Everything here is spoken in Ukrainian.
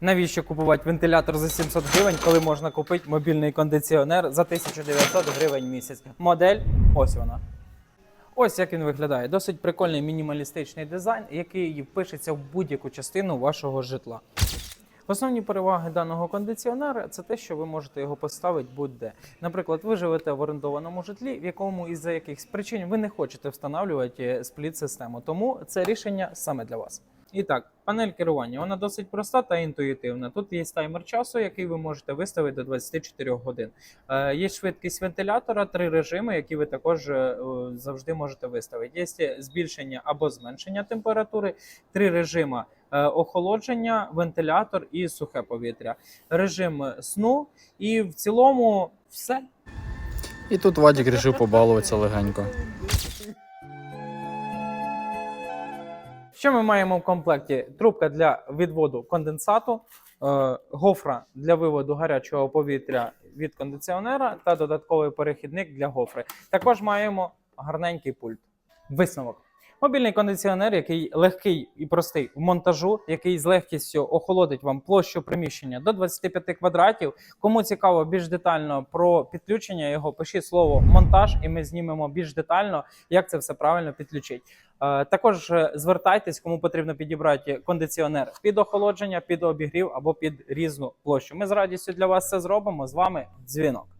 Навіщо купувати вентилятор за 700 гривень, коли можна купити мобільний кондиціонер за 1900 гривень місяць? Модель ось вона. Ось як він виглядає. Досить прикольний мінімалістичний дизайн, який впишеться в будь-яку частину вашого житла. Основні переваги даного кондиціонера це те, що ви можете його поставити будь-де. Наприклад, ви живете в орендованому житлі, в якому із-за якихось причин ви не хочете встановлювати спліт-систему. Тому це рішення саме для вас. І так, панель керування вона досить проста та інтуїтивна. Тут є таймер часу, який ви можете виставити до 24 годин. Е, Є швидкість вентилятора, три режими, які ви також е, завжди можете виставити. Є збільшення або зменшення температури, три режими е, охолодження, вентилятор і сухе повітря, режим сну, і в цілому все. І тут Вадік вирішив побалуватися легенько. Що ми маємо в комплекті? Трубка для відводу конденсату, е, гофра для виводу гарячого повітря від кондиціонера та додатковий перехідник для гофри. Також маємо гарненький пульт. Висновок. Мобільний кондиціонер, який легкий і простий в монтажу, який з легкістю охолодить вам площу приміщення до 25 квадратів. Кому цікаво більш детально про підключення його, пишіть слово монтаж, і ми знімемо більш детально, як це все правильно підключити. Е, Також е, звертайтесь, кому потрібно підібрати кондиціонер під охолодження, під обігрів або під різну площу. Ми з радістю для вас це зробимо. З вами дзвінок.